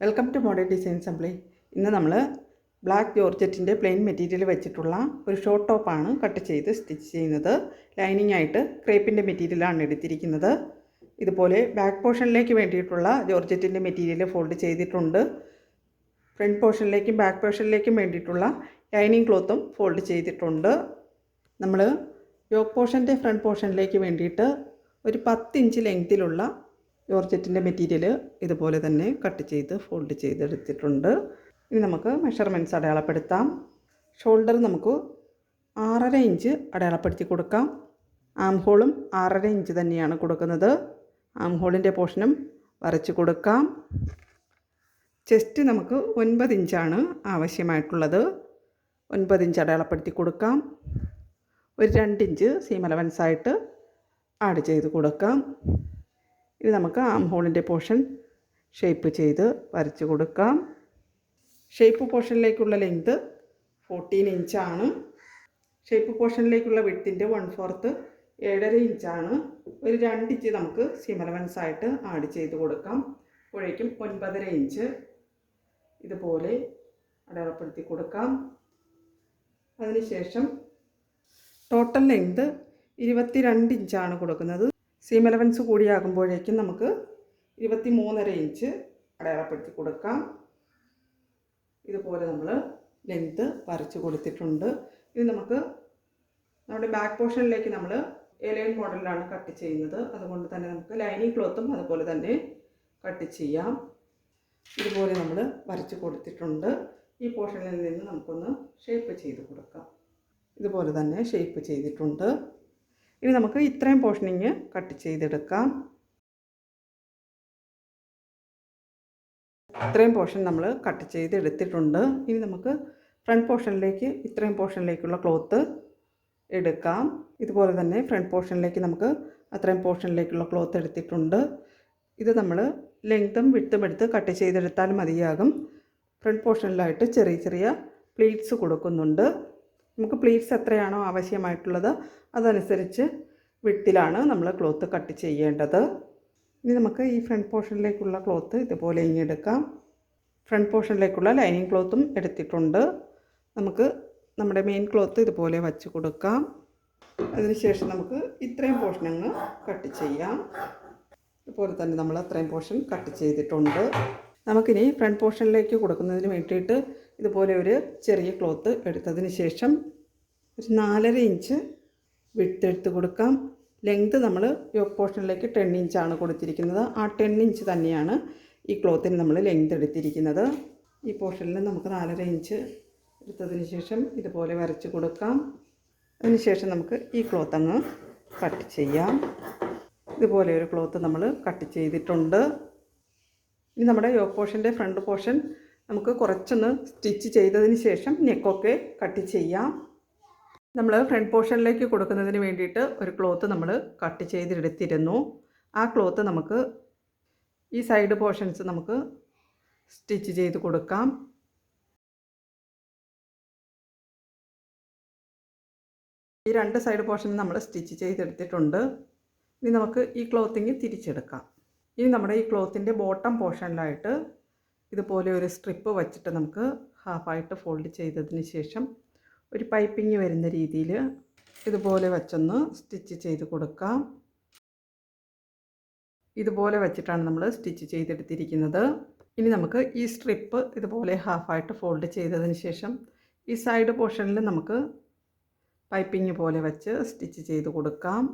Welcome to modern design assembly ഇന്ന് നമ്മൾ black ജോർജറ്റിന്റെ plain material വെച്ചിട്ടുള്ള ഒരു ഷോർട്ട് ടോപ്പാണ് കട്ട് ചെയ്ത് സ്റ്റിച്ച് ചെയ്യുന്നത്. ലൈനിങ് ആയിട്ട് ക്രേപ്പിന്റെ മെറ്റീരിയലാണ് എടുത്തിരിക്കുന്നത്. ഇതുപോലെ ബാക്ക് പോർഷനിലേക്ക് വേണ്ടിയിട്ടുള്ള ജോർജറ്റിന്റെ മെറ്റീരിയൽ ഫോൾഡ് ചെയ്തിട്ടുണ്ട്. ഫ്രണ്ട് പോർഷനിലേക്കും ബാക്ക് പോർഷനിലേക്കും വേണ്ടിയിട്ടുള്ള ലൈനിങ് ക്ലോത്തും ഫോൾഡ് ചെയ്തിട്ടുണ്ട്. നമ്മൾ യോക്ക് പോർഷന്റെ ഫ്രണ്ട് പോർഷനിലേക്ക് വേണ്ടിയിട്ട് ഒരു പത്ത് ഇഞ്ച് ലെങ്തിലുള്ള ജോർജറ്റിന്റെ മെറ്റീരിയൽ ഇതുപോലെ തന്നെ കട്ട് ചെയ്ത് ഫോൾഡ് ചെയ്തെടുത്തിട്ടുണ്ട്. ഇനി നമുക്ക് മെഷർമെന്റ്സ് അടയാളപ്പെടുത്താം. ഷോൾഡർ നമുക്ക് ആറര ഇഞ്ച് അടയാളപ്പെടുത്തി കൊടുക്കാം. ആം ഹോളും ആറര ഇഞ്ച് തന്നെയാണ് കൊടുക്കുന്നത്. ആം ഹോളിന്റെ പോർഷനും വരച്ച് കൊടുക്കാം. ചെസ്റ്റ് നമുക്ക് ഒൻപത് ഇഞ്ചാണ് ആവശ്യമായിട്ടുള്ളത്. ഒൻപത് ഇഞ്ച് അടയാളപ്പെടുത്തി കൊടുക്കാം. ഒരു രണ്ട് ഇഞ്ച് സീം അലവൻസായിട്ട് ആഡ് ചെയ്ത് കൊടുക്കാം. ഇനി നമുക്ക് ആം ഹോളിന്റെ പോർഷൻ ഷേപ്പ് ചെയ്ത് വരച്ച് കൊടുക്കാം. ഷേപ്പ് പോർഷനിലേക്കുള്ള ലെങ്ത് ഫോർട്ടീൻ ഇഞ്ചാണ് ഷേപ്പ് പോർഷനിലേക്കുള്ള വിട്ടിന്റെ വൺ ഫോർത്ത് ഏഴര ഇഞ്ചാണ് ഒരു രണ്ട് ഇഞ്ച് നമുക്ക് സിമലവൻസ് ആയിട്ട് ആഡ് ചെയ്ത് കൊടുക്കാം. അപ്പോഴേക്കും ഒൻപതര ഇഞ്ച് ഇതുപോലെ അടയാളപ്പെടുത്തി കൊടുക്കാം. അതിനുശേഷം ടോട്ടൽ ലെങ്ത് ഇരുപത്തിരണ്ട് ഇഞ്ചാണ് കൊടുക്കുന്നത്. സീം അലവൻസ് കൂടിയാകുമ്പോഴേക്കും നമുക്ക് ഇരുപത്തി മൂന്നര ഇഞ്ച് അടയാളപ്പെടുത്തി കൊടുക്കാം. ഇതുപോലെ നമ്മൾ ലെങ്ത്ത് വരച്ച് കൊടുത്തിട്ടുണ്ട്. ഇത് നമുക്ക് നമ്മുടെ ബാക്ക് പോർഷനിലേക്ക് നമ്മൾ എലൈൻ മോഡലിലാണ് കട്ട് ചെയ്യുന്നത്. അതുകൊണ്ട് തന്നെ നമുക്ക് ലൈനിങ് ക്ലോത്തും അതുപോലെ തന്നെ കട്ട് ചെയ്യാം. ഇതുപോലെ നമ്മൾ വരച്ച് കൊടുത്തിട്ടുണ്ട്. ഈ പോർഷനിൽ നിന്ന് നമുക്കൊന്ന് ഷേപ്പ് ചെയ്ത് കൊടുക്കാം. ഇതുപോലെ തന്നെ ഷേപ്പ് ചെയ്തിട്ടുണ്ട്. ഇനി നമുക്ക് ഇത്രയും പോർഷനിങ് കട്ട് ചെയ്തെടുക്കാം. ഇത്രയും പോർഷൻ നമ്മൾ കട്ട് ചെയ്ത് എടുത്തിട്ടുണ്ട് ഇനി നമുക്ക് ഫ്രണ്ട് പോർഷനിലേക്ക് ഇത്രയും പോർഷനിലേക്കുള്ള ക്ലോത്ത് എടുക്കാം. ഇതുപോലെ തന്നെ ഫ്രണ്ട് പോർഷനിലേക്ക് നമുക്ക് അത്രയും പോർഷനിലേക്കുള്ള ക്ലോത്ത് എടുത്തിട്ടുണ്ട്. ഇത് നമ്മൾ ലെങ്ത്തും വിട്ടും എടുത്ത് കട്ട് ചെയ്തെടുത്താൽ മതിയാകും. ഫ്രണ്ട് പോർഷനിലായിട്ട് ചെറിയ ചെറിയ പ്ലീറ്റ്സ് കൊടുക്കുന്നുണ്ട്. നമുക്ക് പ്ലീറ്റ്സ് എത്രയാണോ ആവശ്യമായിട്ടുള്ളത് അതനുസരിച്ച് വിട്ടിലാണ് നമ്മൾ ക്ലോത്ത് കട്ട് ചെയ്യേണ്ടത്. ഇനി നമുക്ക് ഈ ഫ്രണ്ട് പോർഷനിലേക്കുള്ള ക്ലോത്ത് ഇതുപോലെ ഇങ്ങെടുക്കാം ഫ്രണ്ട് പോർഷനിലേക്കുള്ള ലൈനിങ് ക്ലോത്തും എടുത്തിട്ടുണ്ട്. നമുക്ക് നമ്മുടെ മെയിൻ ക്ലോത്ത് ഇതുപോലെ വച്ച് കൊടുക്കാം. അതിനുശേഷം നമുക്ക് ഇത്രയും പോർഷൻ കട്ട് ചെയ്യാം. ഇതുപോലെ തന്നെ നമ്മൾ അത്രയും പോർഷൻ കട്ട് ചെയ്തിട്ടുണ്ട്. നമുക്കിനി ഫ്രണ്ട് പോർഷനിലേക്ക് കൊടുക്കുന്നതിന് വേണ്ടിയിട്ട് ഇതുപോലെ ഒരു ചെറിയ ക്ലോത്ത് എടുത്തതിന് ശേഷം ഒരു നാലര ഇഞ്ച് വിട്ടെടുത്ത് കൊടുക്കാം. ലെങ്ത് നമ്മൾ യോക്ക് പോർഷനിലേക്ക് ടെൻ ഇഞ്ചാണ് കൊടുത്തിരിക്കുന്നത്. ആ ടെൻ ഇഞ്ച് തന്നെയാണ് ഈ ക്ലോത്തിന് നമ്മൾ ലെങ്ത് എടുത്തിരിക്കുന്നത്. ഈ പോർഷനിൽ നമുക്ക് നാലര ഇഞ്ച് എടുത്തതിന് ശേഷം ഇതുപോലെ വരച്ച് കൊടുക്കാം. അതിനുശേഷം നമുക്ക് ഈ ക്ലോത്ത് അങ്ങ് കട്ട് ചെയ്യാം. ഇതുപോലെ ഒരു ക്ലോത്ത് നമ്മൾ കട്ട് ചെയ്തിട്ടുണ്ട്. ഇനി നമ്മുടെ യോക്ക് പോർഷന്റെ ഫ്രണ്ട് പോർഷൻ നമുക്ക് കുറച്ചൊന്ന് സ്റ്റിച്ച് ചെയ്തതിന് ശേഷം നെക്കൊക്കെ കട്ട് ചെയ്യാം. നമ്മൾ ഫ്രണ്ട് പോർഷനിലേക്ക് കൊടുക്കുന്നതിന് വേണ്ടിയിട്ട് ഒരു ക്ലോത്ത് നമ്മൾ കട്ട് ചെയ്തെടുത്തിരുന്നു. ആ ക്ലോത്ത് നമുക്ക് ഈ സൈഡ് പോർഷൻസ് നമുക്ക് സ്റ്റിച്ച് ചെയ്ത് കൊടുക്കാം. ഈ രണ്ട് സൈഡ് പോർഷൻ നമ്മൾ സ്റ്റിച്ച് ചെയ്തെടുത്തിട്ടുണ്ട്. ഇനി നമുക്ക് ഈ ക്ലോത്തിങ് തിരിച്ചെടുക്കാം. ഇനി നമ്മുടെ ഈ ക്ലോത്തിന്റെ ബോട്ടം പോർഷനിലായിട്ട് ഇതുപോലെ ഒരു സ്ട്രിപ്പ് വച്ചിട്ട് നമുക്ക് ഹാഫായിട്ട് ഫോൾഡ് ചെയ്തതിന് ശേഷം ഒരു പൈപ്പിങ് വരുന്ന രീതിയിൽ ഇതുപോലെ വെച്ചൊന്ന് സ്റ്റിച്ച് ചെയ്ത് കൊടുക്കാം. ഇതുപോലെ വെച്ചിട്ടാണ് നമ്മൾ സ്റ്റിച്ച് ചെയ്തെടുത്തിരിക്കുന്നത്. ഇനി നമുക്ക് ഈ സ്ട്രിപ്പ് ഇതുപോലെ ഹാഫായിട്ട് ഫോൾഡ് ചെയ്തതിന് ശേഷം ഈ സൈഡ് പോർഷനിൽ നമുക്ക് പൈപ്പിങ് പോലെ വെച്ച് സ്റ്റിച്ച് ചെയ്ത് കൊടുക്കാം.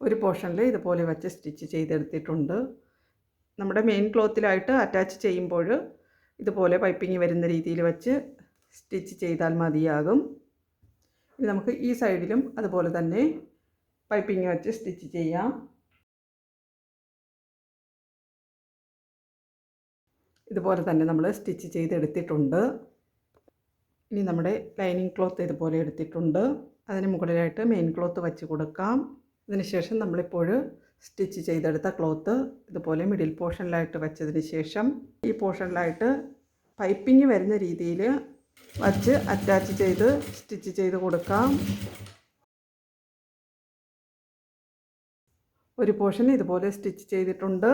ഒരു പോർഷനിൽ ഇതുപോലെ വെച്ച് സ്റ്റിച്ച് ചെയ്തെടുത്തിട്ടുണ്ട്. നമ്മുടെ മെയിൻ ക്ലോത്തിലായിട്ട് അറ്റാച്ച് ചെയ്യുമ്പോൾ ഇതുപോലെ പൈപ്പിങ് വരുന്ന രീതിയിൽ വെച്ച് സ്റ്റിച്ച് ചെയ്താൽ മതിയാകും. ഇനി നമുക്ക് ഈ സൈഡിലും അതുപോലെ തന്നെ പൈപ്പിങ് വെച്ച് സ്റ്റിച്ച് ചെയ്യാം. ഇതുപോലെ തന്നെ നമ്മൾ സ്റ്റിച്ച് ചെയ്തെടുത്തിട്ടുണ്ട്. ഇനി നമ്മുടെ ലൈനിങ് ക്ലോത്ത് ഇതുപോലെ എടുത്തിട്ടുണ്ട്. അതിന് മുകളിലായിട്ട് മെയിൻ ക്ലോത്ത് വെച്ച് കൊടുക്കാം. അതിനുശേഷം നമ്മളിപ്പോൾ സ്റ്റിച്ച് ചെയ്തെടുത്ത ക്ലോത്ത് ഇതുപോലെ മിഡിൽ പോർഷനിലായിട്ട് വെച്ചതിന് ശേഷം ഈ പോർഷനിലായിട്ട് പൈപ്പിങ് വരുന്ന രീതിയിൽ വച്ച് അറ്റാച്ച് ചെയ്ത് സ്റ്റിച്ച് ചെയ്ത് കൊടുക്കാം. ഒരു പോർഷൻ ഇതുപോലെ സ്റ്റിച്ച് ചെയ്തിട്ടുണ്ട്.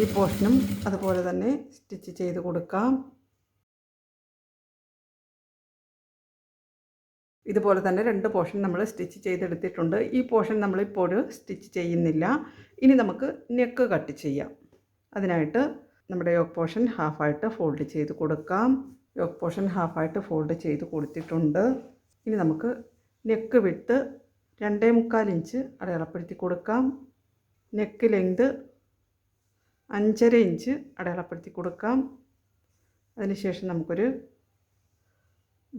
ഈ പോർഷനും അതുപോലെ തന്നെ സ്റ്റിച്ച് ചെയ്ത് കൊടുക്കാം. ഇതുപോലെ തന്നെ രണ്ട് പോർഷൻ നമ്മൾ സ്റ്റിച്ച് ചെയ്തെടുത്തിട്ടുണ്ട്. ഈ പോർഷൻ നമ്മളിപ്പോൾ സ്റ്റിച്ച് ചെയ്യുന്നില്ല. ഇനി നമുക്ക് നെക്ക് കട്ട് ചെയ്യാം. അതിനായിട്ട് നമ്മുടെ യോക്ക് പോർഷൻ ഹാഫായിട്ട് ഫോൾഡ് ചെയ്ത് കൊടുക്കാം. യോക്ക് പോർഷൻ ഹാഫായിട്ട് ഫോൾഡ് ചെയ്ത് കൊടുത്തിട്ടുണ്ട്. ഇനി നമുക്ക് നെക്ക് വിട്ട് രണ്ടേ മുക്കാൽ ഇഞ്ച് അടയാളപ്പെടുത്തി കൊടുക്കാം. നെക്ക് ലെങ്ത് അഞ്ചര ഇഞ്ച് അടയാളപ്പെടുത്തി കൊടുക്കാം. അതിനുശേഷം നമുക്കൊരു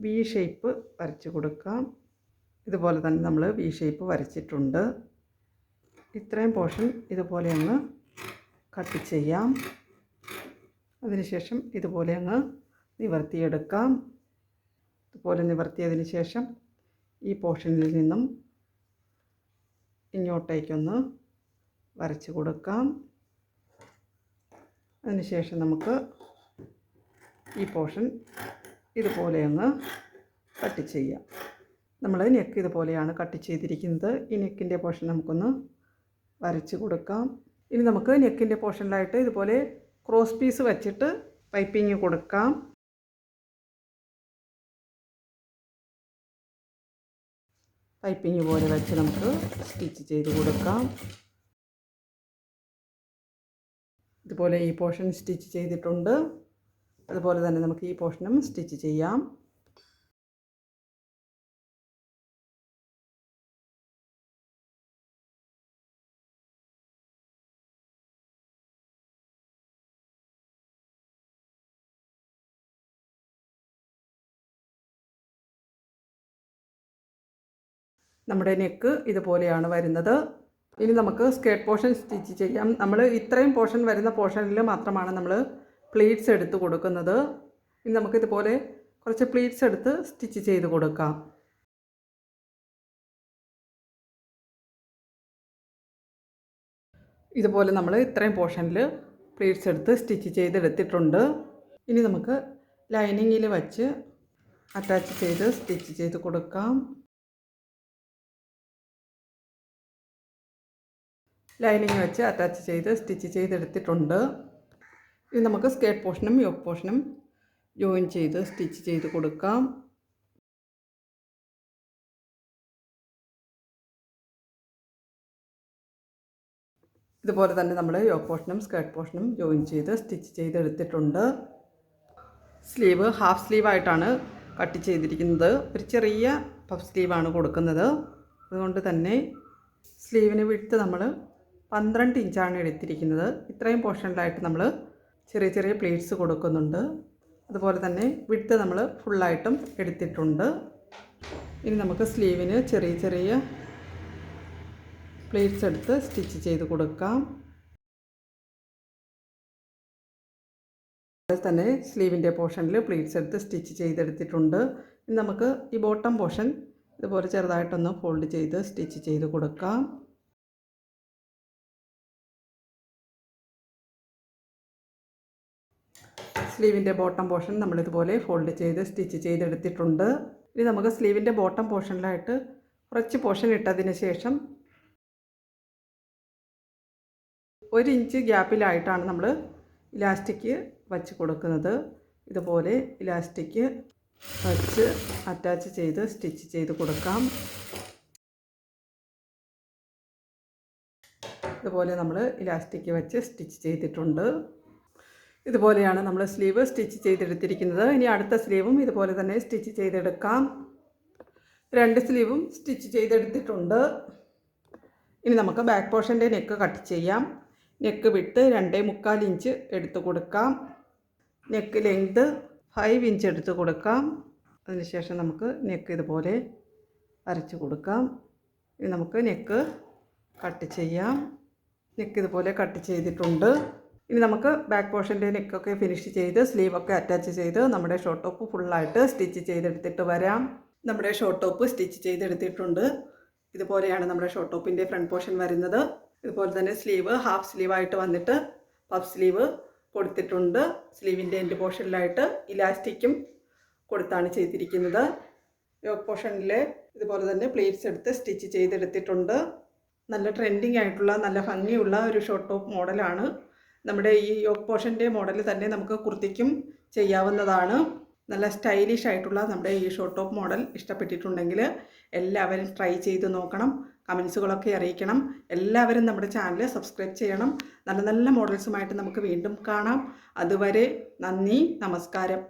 വി ഷേപ്പ് വരച്ച് കൊടുക്കാം. ഇതുപോലെ തന്നെ നമ്മൾ വി ഷേപ്പ് വരച്ചിട്ടുണ്ട്. ഇത്രയും പോർഷൻ ഇതുപോലെ അങ്ങ് കട്ട് ചെയ്യാം. അതിനുശേഷം ഇതുപോലെ അങ്ങ് നിവർത്തിയെടുക്കാം. ഇതുപോലെ നിവർത്തിയതിന് ശേഷം ഈ പോർഷനിൽ നിന്നും ഇങ്ങോട്ടേക്കൊന്ന് വരച്ച് കൊടുക്കാം. അതിനുശേഷം നമുക്ക് ഈ പോർഷൻ ഇതുപോലെ അങ്ങ് കട്ട് ചെയ്യാം. നമ്മൾ നെക്ക് ഇതുപോലെയാണ് കട്ട് ചെയ്തിരിക്കുന്നത്. ഈ നെക്കിന്റെ പോർഷൻ നമുക്കൊന്ന് വരച്ച് കൊടുക്കാം. ഇനി നമുക്ക് നെക്കിന്റെ പോർഷനിലായിട്ട് ഇതുപോലെ ക്രോസ് പീസ് വച്ചിട്ട് പൈപ്പിങ് കൊടുക്കാം. പൈപ്പിങ് പോലെ വെച്ച് നമുക്ക് സ്റ്റിച്ച് ചെയ്ത് കൊടുക്കാം. ഇതുപോലെ ഈ പോർഷൻ സ്റ്റിച്ച് ചെയ്തിട്ടുണ്ട്. അതുപോലെ തന്നെ നമുക്ക് ഈ പോർഷനും സ്റ്റിച്ച് ചെയ്യാം. നമ്മുടെ നെക്ക് ഇതുപോലെയാണ് വരുന്നത്. ഇനി നമുക്ക് സ്കേർട്ട് പോർഷൻ സ്റ്റിച്ച് ചെയ്യാം. നമ്മൾ ഇത്രയും പോർഷൻ വരുന്ന പോർഷനിൽ മാത്രമാണ് നമ്മൾ പ്ലീറ്റ്സ് എടുത്ത് കൊടുക്കുന്നത്. ഇനി നമുക്കിതുപോലെ കുറച്ച് പ്ലീറ്റ്സ് എടുത്ത് സ്റ്റിച്ച് ചെയ്ത് കൊടുക്കാം. ഇതുപോലെ നമ്മൾ ഇത്രയും പോർഷനിൽ പ്ലീറ്റ്സ് എടുത്ത് സ്റ്റിച്ച് ചെയ്തെടുത്തിട്ടുണ്ട്. ഇനി നമുക്ക് ലൈനിങ്ങിൽ വച്ച് അറ്റാച്ച് ചെയ്ത് സ്റ്റിച്ച് ചെയ്ത് കൊടുക്കാം. ലൈനിങ് വെച്ച് അറ്റാച്ച് ചെയ്ത് സ്റ്റിച്ച് ചെയ്തെടുത്തിട്ടുണ്ട്. ഇനി നമുക്ക് സ്കേർട്ട് പോർഷനും യോക്ക് പോർഷനും ജോയിൻ ചെയ്ത് സ്റ്റിച്ച് ചെയ്ത് കൊടുക്കാം. ഇതുപോലെ തന്നെ നമ്മൾ യോക്ക് പോർഷനും സ്കേർട്ട് പോർഷനും ജോയിൻ ചെയ്ത് സ്റ്റിച്ച് ചെയ്ത് എടുത്തിട്ടുണ്ട് സ്ലീവ് ഹാഫ് സ്ലീവായിട്ടാണ് കട്ട് ചെയ്തിരിക്കുന്നത്. ഒരു ചെറിയ പഫ് സ്ലീവാണ് കൊടുക്കുന്നത്. അതുകൊണ്ട് തന്നെ സ്ലീവിന് വിട്ട് നമ്മൾ പന്ത്രണ്ട് ഇഞ്ചാണ് എടുത്തിരിക്കുന്നത്. ഇത്രയും പോർഷനിലായിട്ട് നമ്മൾ ചെറിയ ചെറിയ പ്ലേറ്റ്സ് കൊടുക്കുന്നുണ്ട്. അതുപോലെ തന്നെ വിട്ട് നമ്മൾ ഫുള്ളായിട്ടും എടുത്തിട്ടുണ്ട്. ഇനി നമുക്ക് സ്ലീവിന് ചെറിയ ചെറിയ പ്ലേറ്റ്സ് എടുത്ത് സ്റ്റിച്ച് ചെയ്ത് കൊടുക്കാം. അതുപോലെ തന്നെ സ്ലീവിന്റെ പോർഷനിൽ പ്ലേറ്റ്സ് എടുത്ത് സ്റ്റിച്ച് ചെയ്തെടുത്തിട്ടുണ്ട്. ഇനി നമുക്ക് ഈ ബോട്ടം പോർഷൻ ഇതുപോലെ ചെറുതായിട്ടൊന്ന് ഫോൾഡ് ചെയ്ത് സ്റ്റിച്ച് ചെയ്ത് കൊടുക്കാം. സ്ലീവിന്റെ ബോട്ടം പോർഷൻ നമ്മളിതുപോലെ ഫോൾഡ് ചെയ്ത് സ്റ്റിച്ച് ചെയ്തെടുത്തിട്ടുണ്ട്. ഇനി നമുക്ക് സ്ലീവിന്റെ ബോട്ടം പോർഷനിലായിട്ട് കുറച്ച് പോർഷൻ ഇട്ടതിന് ശേഷം ഒരു ഇഞ്ച് ഗ്യാപ്പിലായിട്ടാണ് നമ്മൾ ഇലാസ്റ്റിക് വച്ച് കൊടുക്കുന്നത്. ഇതുപോലെ ഇലാസ്റ്റിക് വച്ച് അറ്റാച്ച് ചെയ്ത് സ്റ്റിച്ച് ചെയ്ത് കൊടുക്കാം. ഇതുപോലെ നമ്മൾ ഇലാസ്റ്റിക് വെച്ച് സ്റ്റിച്ച് ചെയ്തിട്ടുണ്ട്. ഇതുപോലെയാണ് നമ്മൾ സ്ലീവ് സ്റ്റിച്ച് ചെയ്തെടുത്തിരിക്കുന്നത്. ഇനി അടുത്ത സ്ലീവും ഇതുപോലെ തന്നെ സ്റ്റിച്ച് ചെയ്തെടുക്കാം. രണ്ട് സ്ലീവും സ്റ്റിച്ച് ചെയ്തെടുത്തിട്ടുണ്ട്. ഇനി നമുക്ക് ബാക്ക് പോർഷന്റെ നെക്ക് കട്ട് ചെയ്യാം. നെക്ക് വിട്ട് രണ്ടേ മുക്കാൽ ഇഞ്ച് എടുത്തു കൊടുക്കാം. നെക്ക് ലെങ്ത് ഫൈവ് ഇഞ്ച് എടുത്തു കൊടുക്കാം. അതിനുശേഷം നമുക്ക് നെക്ക് ഇതുപോലെ അരച്ച് കൊടുക്കാം. ഇനി നമുക്ക് നെക്ക് കട്ട് ചെയ്യാം. നെക്ക് ഇതുപോലെ കട്ട് ചെയ്തിട്ടുണ്ട്. ഇനി നമുക്ക് ബാക്ക് പോർഷന്റെ നെക്കൊക്കെ ഫിനിഷ് ചെയ്ത് സ്ലീവൊക്കെ അറ്റാച്ച് ചെയ്ത് നമ്മുടെ ഷോർട്ട് ടോപ്പ് ഫുള്ളായിട്ട് സ്റ്റിച്ച് ചെയ്തെടുത്തിട്ട് വരാം. നമ്മുടെ ഷോർട്ട് ടോപ്പ് സ്റ്റിച്ച് ചെയ്തെടുത്തിട്ടുണ്ട്. ഇതുപോലെയാണ് നമ്മുടെ ഷോർട്ട് ടോപ്പിന്റെ ഫ്രണ്ട് പോർഷൻ വരുന്നത്. ഇതുപോലെ തന്നെ സ്ലീവ് ഹാഫ് സ്ലീവായിട്ട് വന്നിട്ട് പഫ് സ്ലീവ് കൊടുത്തിട്ടുണ്ട്. സ്ലീവിന്റെ എൻഡ് പോർഷനിലായിട്ട് ഇലാസ്റ്റിക്കും കൊടുത്താണ് ചെയ്തിരിക്കുന്നത്. യോക്ക് പോർഷനിൽ ഇതുപോലെ തന്നെ പ്ലേറ്റ്സ് എടുത്ത് സ്റ്റിച്ച് ചെയ്തെടുത്തിട്ടുണ്ട്. നല്ല ട്രെൻഡിങ് ആയിട്ടുള്ള നല്ല ഭംഗിയുള്ള ഒരു ഷോർട്ട് ടോപ്പ് മോഡലാണ് നമ്മുടെ ഈ യോഗ് പോഷന്റെ മോഡൽ തന്നെ നമുക്ക് കുർത്തിക്കും ചെയ്യാവുന്നതാണ്. നല്ല സ്റ്റൈലിഷ് ആയിട്ടുള്ള നമ്മുടെ ഈ ഷോർട്ട് ടോപ്പ് മോഡൽ ഇഷ്ടപ്പെട്ടിട്ടുണ്ടെങ്കിൽ എല്ലാവരും ട്രൈ ചെയ്ത് നോക്കണം. കമൻസുകളൊക്കെ അറിയിക്കണം. എല്ലാവരും നമ്മുടെ ചാനൽ സബ്സ്ക്രൈബ് ചെയ്യണം. നല്ല നല്ല മോഡൽസുമായിട്ട് നമുക്ക് വീണ്ടും കാണാം. അതുവരെ നന്ദി നമസ്കാരം.